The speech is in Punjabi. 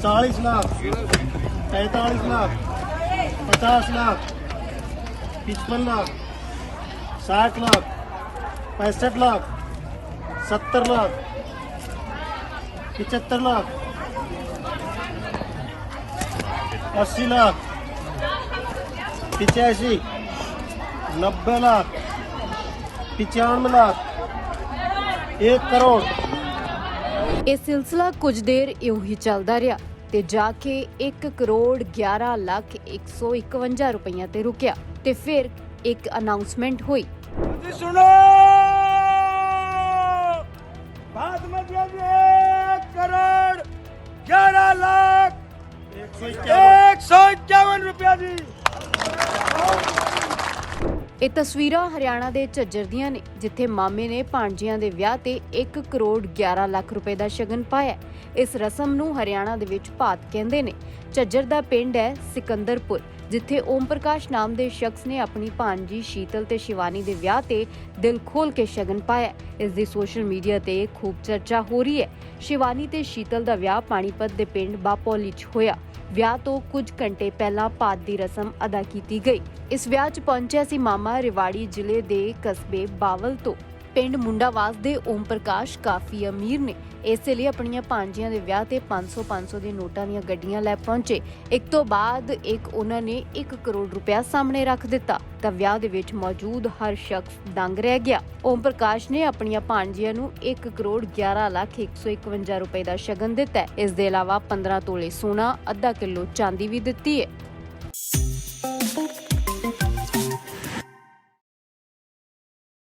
चालीस लाख पैंतालीस लाख पचास लाख पचपन लाख साठ लाख पैंसठ लाख सत्तर लाख पचहत्तर लाख अस्सी लाख पिचासी नब्बे लाख पचानवे लाख एक करोड़ ਇਹ ਸਿਲਸਿਲਾ ਕੁਝ ਦੇਰ ਇਉਂ ਹੀ ਚੱਲਦਾ ਰਿਹਾ ਤੇ ਜਾ ਕੇ 1 ਕਰੋੜ 11 ਲੱਖ 151 ਰੁਪਈਆ ਤੇ ਰੁਕਿਆ ਤੇ ਫਿਰ ਇੱਕ ਅਨਾਉਂਸਮੈਂਟ ਹੋਈ। ਜੀ ਸੁਣੋ! ਬਾਦ ਲੱਖ 151 ਇਹ ਤਸਵੀਰਾਂ ਹਰਿਆਣਾ ਦੇ ਝੱਜਰ ਦੀਆਂ ਨੇ, ਜਿੱਥੇ ਮਾਮੇ ਨੇ ਭਾਣਜੀਆਂ ਦੇ ਵਿਆਹ ਤੇ 1 ਕਰੋੜ 11 ਲੱਖ ਰੁਪਏ ਦਾ ਸ਼ਗਨ ਪਾਇਆ ਇਸ ਰਸਮ ਨੂੰ ਹਰਿਆਣਾ ਦੇ ਵਿੱਚ ਭਾਤ ਕਹਿੰਦੇ ਨੇ। ਝੱਜਰ ਦਾ ਪਿੰਡ ਹੈ ਸਿਕੰਦਰਪੁਰ, ਜਿੱਥੇ ਓਮ ਪ੍ਰਕਾਸ਼ ਨਾਮ ਦੇ ਸ਼ਖਸ ਨੇ ਆਪਣੀ ਭਾਣਜੀ ਸ਼ੀਤਲ ਤੇ ਸ਼ਿਵਾਨੀ ਦੇ ਵਿਆਹ ਤੇ ਦਿਲ ਖੋਲ ਕੇ ਸ਼ਗਨ ਪਾਇਆ ਇਸ ਦੀ ਸੋਸ਼ਲ ਮੀਡੀਆ ਤੇ ਖੂਬ ਚਰਚਾ ਹੋ ਰਹੀ ਹੈ। ਸ਼ਿਵਾਨੀ ਤੇ ਸ਼ੀਤਲ ਦਾ ਵਿਆਹ ਪਾਣੀਪਤ ਦੇ ਪਿੰਡ ਬਾਪੋਲੀ 'ਚ ਹੋਇਆ। ਵਿਆਹ ਤੋਂ ਕੁਝ ਘੰਟੇ ਪਹਿਲਾਂ ਪਾਤ ਦੀ ਰਸਮ ਅਦਾ ਕੀਤੀ ਗਈ। ਇਸ ਵਿਆਹ 'ਚ ਪਹੁੰਚਿਆ ਸੀ ਮਾਮਾ ਰਿਵਾੜੀ ਜ਼ਿਲ੍ਹੇ ਦੇ ਕਸਬੇ ਬਾਵਲ ਤੋਂ। ਪਿੰਡ ਮੁੰਡਾਵਾਸ ਦੇ ਓਮ ਪ੍ਰਕਾਸ਼, ਕਾਫੀ ਅਮੀਰ ਨੇ। ਇਸੇ ਲਈ ਆਪਣੀਆਂ ਭਾਂਜੀਆਂ ਦੇ ਵਿਆਹ ਤੇ 500 500 ਦੇ ਨੋਟਾਂ ਦੀਆਂ ਗੱਡੀਆਂ ਲੈ ਪਹੁੰਚੇ। ਇੱਕ ਤੋਂ ਬਾਅਦ ਇੱਕ ਉਹਨਾਂ ਨੇ 1 ਕਰੋੜ ਰੁਪਇਆ ਸਾਹਮਣੇ ਰੱਖ ਦਿੱਤਾ। ਤਾਂ ਵਿਆਹ ਦੇ ਵਿੱਚ ਮੌਜੂਦ ਹਰ ਸ਼ਖਸ ਦੰਗ ਰਹਿ ਗਿਆ। ਓਮ ਪ੍ਰਕਾਸ਼ ਨੇ ਆਪਣੀਆਂ ਭਾਂਜੀਆਂ ਨੂੰ 1 ਕਰੋੜ 11 ਲੱਖ 151 ਰੁਪਏ ਦਾ ਸ਼ਗਨ ਦਿੱਤਾ। ਇਸ ਦੇ ਇਲਾਵਾ 15 ਤੋਲੇ ਸੋਨਾ, ਅੱਧਾ ਕਿਲੋ ਚਾਂਦੀ ਵੀ ਦਿੱਤੀ ਹੈ।